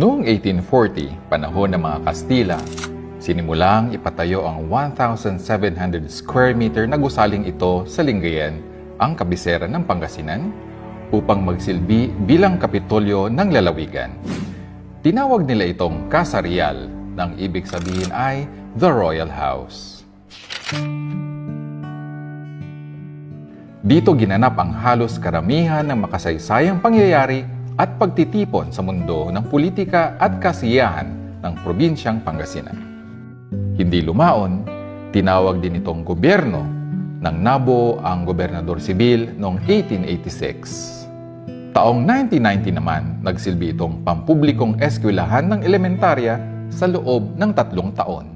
Noong 1840, panahon ng mga Kastila, sinimulang ipatayo ang 1,700 square meter na gusaling ito sa Lingayen, ang kabisera ng Pangasinan, upang magsilbi bilang kapitolyo ng lalawigan. Tinawag nila itong Casa Real, nang ibig sabihin ay The Royal House. Dito ginanap ang halos karamihan ng makasaysayang pangyayari at pagtitipon sa mundo ng politika at kasiyahan ng probinsyang Pangasinan. Hindi lumaon, tinawag din itong gobyerno nang nabuo ang gobernador sibil noong 1886. Taong 1990 naman, nagsilbi itong pampublikong eskwelahan ng elementarya sa loob ng tatlong taon.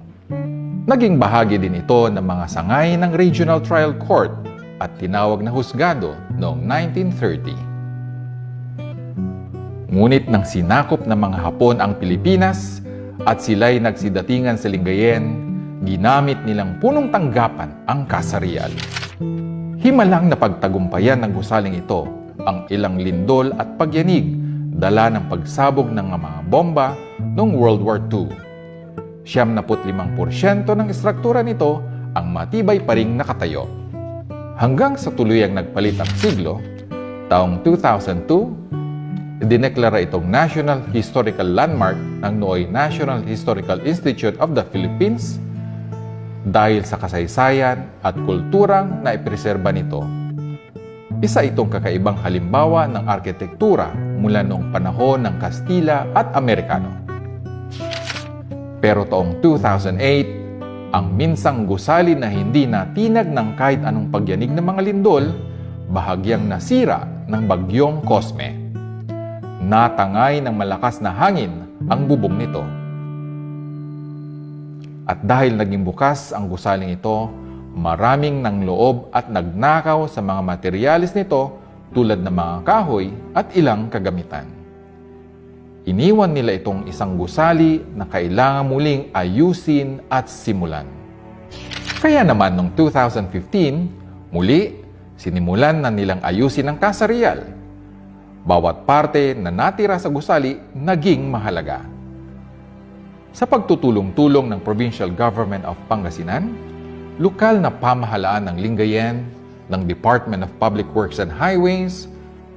Naging bahagi din ito ng mga sangay ng Regional Trial Court at tinawag na husgado noong 1930. Ngunit nang sinakop ng mga Hapon ang Pilipinas at sila'y nagsidatingan sa Lingayen, ginamit nilang punong tanggapan ang kasarial. Himalang na pagtagumpayan ng gusaling ito ang ilang lindol at pagyanig dala ng pagsabog ng mga bomba noong World War II. Siyam na ng estruktura nito ang matibay pa ring nakatayo. Hanggang sa tuluyang nagpalit ang siglo, taong 2002, idineklara itong National Historical Landmark ng nooy National Historical Institute of the Philippines dahil sa kasaysayan at kulturang na ipreserba nito. Isa itong kakaibang halimbawa ng arkitektura mula noong panahon ng Kastila at Amerikano. Pero taong 2008, ang minsang gusali na hindi natinag ng kahit anong pagyanig ng mga lindol, bahagyang nasira ng bagyong Cosme. Natangay ng malakas na hangin ang bubong nito. At dahil naging bukas ang gusaling ito, maraming nang loob at nagnakaw sa mga materialis nito tulad ng mga kahoy at ilang kagamitan. Iniwan nila itong isang gusali na kailangan muling ayusin at simulan. Kaya naman noong 2015, muli sinimulan na nilang ayusin ang Casa Real. Bawat parte na natira sa gusali naging mahalaga. Sa pagtutulong-tulong ng Provincial Government of Pangasinan, lokal na pamahalaan ng Lingayen, ng Department of Public Works and Highways,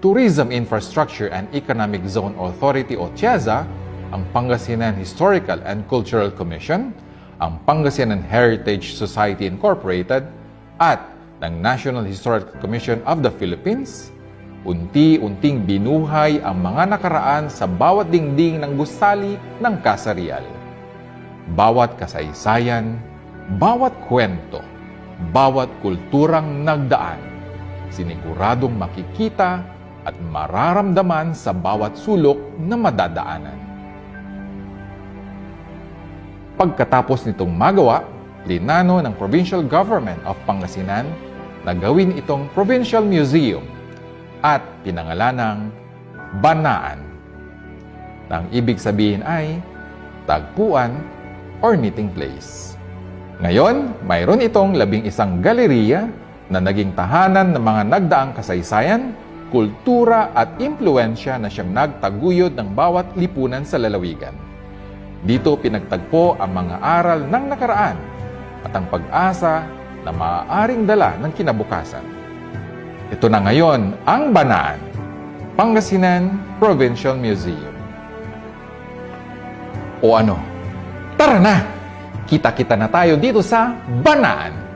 Tourism Infrastructure and Economic Zone Authority o TIAZA, ang Pangasinan Historical and Cultural Commission, ang Pangasinan Heritage Society Incorporated, at ng National Historical Commission of the Philippines, unti-unting binuhay ang mga nakaraan sa bawat dingding ng gusali ng Casa Real. Bawat kasaysayan, bawat kwento, bawat kulturang nagdaan, siniguradong makikita at mararamdaman sa bawat sulok na madadaanan. Pagkatapos nitong magawa, linano ng Provincial Government of Pangasinan na gawin itong Provincial Museum at pinangalan ng Banaan. Nang ibig sabihin ay tagpuan or meeting place. Ngayon, mayroon itong labing isang galeriya na naging tahanan ng mga nagdaang kasaysayan, kultura at impluensya na siyang nagtaguyod ng bawat lipunan sa lalawigan. Dito pinagtagpo ang mga aral ng nakaraan at ang pag-asa na maaaring dala ng kinabukasan. Ito na ngayon ang Banaan, Pangasinan Provincial Museum. O ano, tara na! Kita-kita na tayo dito sa Banaan!